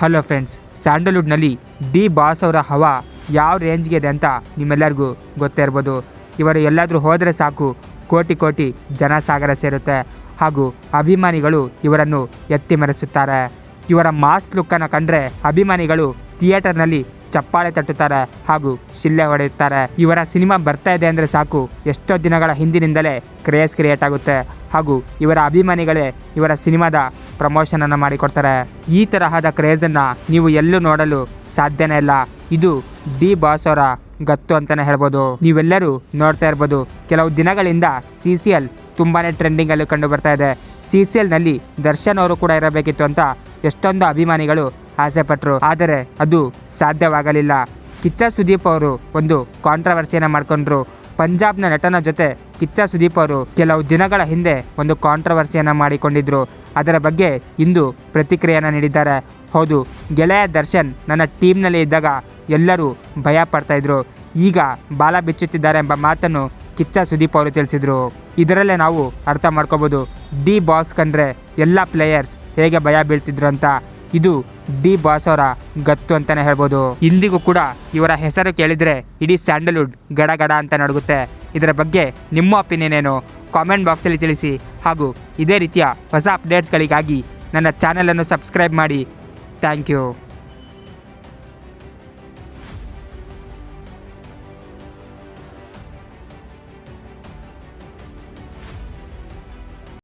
Hello friends, ಸ್ಯಾಂಡಲ್ವುಡ್ನಲ್ಲಿ D boss ಅವರ ಹವಾ ಯಾವ ರೇಂಜ್ಗೆ ಇದೆ ಅಂತ ನಿಮ್ಮೆಲ್ಲರಿಗೂ ಗೊತ್ತೇ ಇರ್ಬೋದು. ಇವರು ಎಲ್ಲಾದರೂ ಹೋದರೆ ಸಾಕು, ಕೋಟಿ ಕೋಟಿ ಜನ ಸಾಗರ ಸೇರುತ್ತೆ ಹಾಗೂ ಅಭಿಮಾನಿಗಳು ಇವರನ್ನು ಎತ್ತಿ ಮೆರೆಸುತ್ತಾರೆ. ಇವರ ಮಾಸ್ ಲುಕ್ಕನ್ನು ಕಂಡ್ರೆ ಅಭಿಮಾನಿಗಳು ಥಿಯೇಟರ್ನಲ್ಲಿ ಚಪ್ಪಾಳೆ ತಟ್ಟುತ್ತಾರೆ ಹಾಗೂ ಶಿಲ್ಲೆ ಹೊಡೆಯುತ್ತಾರೆ. ಇವರ ಸಿನಿಮಾ ಬರ್ತಾ ಇದೆ ಅಂದರೆ ಸಾಕು. ಎಷ್ಟೋ ದಿನಗಳ ಹಿಂದಿನಿಂದಲೇ ಕ್ರೇಜ್ ಕ್ರಿಯೇಟ್ ಆಗುತ್ತೆ. ಹಾಗೂ ಇವರ ಅಭಿಮಾನಿಗಳೇ ಇವರ ಸಿನಿಮಾದ ಪ್ರಮೋಷನನ್ನು ಮಾಡಿಕೊಡ್ತಾರೆ. ಈ ತರಹದ ಕ್ರೇಜನ್ನು ನೀವು ಎಲ್ಲೂ ನೋಡಲು ಸಾಧ್ಯನೇ ಇಲ್ಲ. ಇದು ಡಿ ಬಾಸ್ ಅವರ ಗತ್ತು ಅಂತಲೇ ಹೇಳ್ಬೋದು. ನೀವೆಲ್ಲರೂ ನೋಡ್ತಾ ಇರ್ಬೋದು. ಕೆಲವು ದಿನಗಳಿಂದ ಸಿ ಸಿ ಎಲ್ ತುಂಬಾ ಟ್ರೆಂಡಿಂಗಲ್ಲಿ ಕಂಡು ಬರ್ತಾ ಇದೆ. ಸಿ ಸಿ ಎಲ್ನಲ್ಲಿ ದರ್ಶನ್ ಅವರು ಕೂಡ ಇರಬೇಕಿತ್ತು ಅಂತ ಎಷ್ಟೊಂದು ಅಭಿಮಾನಿಗಳು ಆಸೆ ಪಟ್ಟರು ಆದರೆ ಅದು ಸಾಧ್ಯವಾಗಲಿಲ್ಲ. ಕಿಚ್ಚ ಸುದೀಪ್ ಅವರು ಒಂದು ಕಾಂಟ್ರವರ್ಸಿಯನ್ನು ಮಾಡಿಕೊಂಡ್ರು. ಪಂಜಾಬ್ನ ನಟನ ಜೊತೆ ಕಿಚ್ಚ ಸುದೀಪ್ ಅವರು ಕೆಲವು ದಿನಗಳ ಹಿಂದೆ ಒಂದು ಕಾಂಟ್ರವರ್ಸಿಯನ್ನು ಮಾಡಿಕೊಂಡಿದ್ರು. ಅದರ ಬಗ್ಗೆ ಇಂದು ಪ್ರತಿಕ್ರಿಯೆಯನ್ನು ನೀಡಿದ್ದಾರೆ. ಹೌದು, ಗೆಳೆಯ ದರ್ಶನ್ ನನ್ನ ಟೀಮ್ನಲ್ಲಿ ಇದ್ದಾಗ ಎಲ್ಲರೂ ಭಯ ಪಡ್ತಾಯಿದ್ರು ಈಗ ಬಾಲ ಬಿಚ್ಚುತ್ತಿದ್ದಾರೆ ಎಂಬ ಮಾತನ್ನು ಕಿಚ್ಚ ಸುದೀಪ್ ಅವರು ತಿಳಿಸಿದರು. ಇದರಲ್ಲೇ ನಾವು ಅರ್ಥ ಮಾಡ್ಕೋಬೋದು. ಡಿ ಬಾಸ್ ಕಂಡ್ರೆ ಎಲ್ಲ ಪ್ಲೇಯರ್ಸ್ ಹೇಗೆ ಭಯ ಬೀಳ್ತಿದ್ರು ಅಂತ ಇದು ಡಿ ಬಾಸ್ ಅವರ ಗತ್ತು ಅಂತಾನೆ ಹೇಳ್ಬೋದು. ಇಂದಿಗೂ ಕೂಡ ಇವರ ಹೆಸರು ಕೇಳಿದರೆ ಇಡೀ ಸ್ಯಾಂಡಲ್ವುಡ್ ಗಡ ಗಡ ಅಂತ ನಡುಗುತ್ತೆ. ಇದರ ಬಗ್ಗೆ ನಿಮ್ಮ ಒಪಿನಿಯನ್ ಏನು? ಕಾಮೆಂಟ್ ಬಾಕ್ಸಲ್ಲಿ ತಿಳಿಸಿ. ಹಾಗೂ ಇದೇ ರೀತಿಯ ಹೊಸ ಅಪ್ಡೇಟ್ಸ್ಗಳಿಗಾಗಿ ನನ್ನ ಚಾನಲನ್ನು ಸಬ್ಸ್ಕ್ರೈಬ್ ಮಾಡಿ. Thank you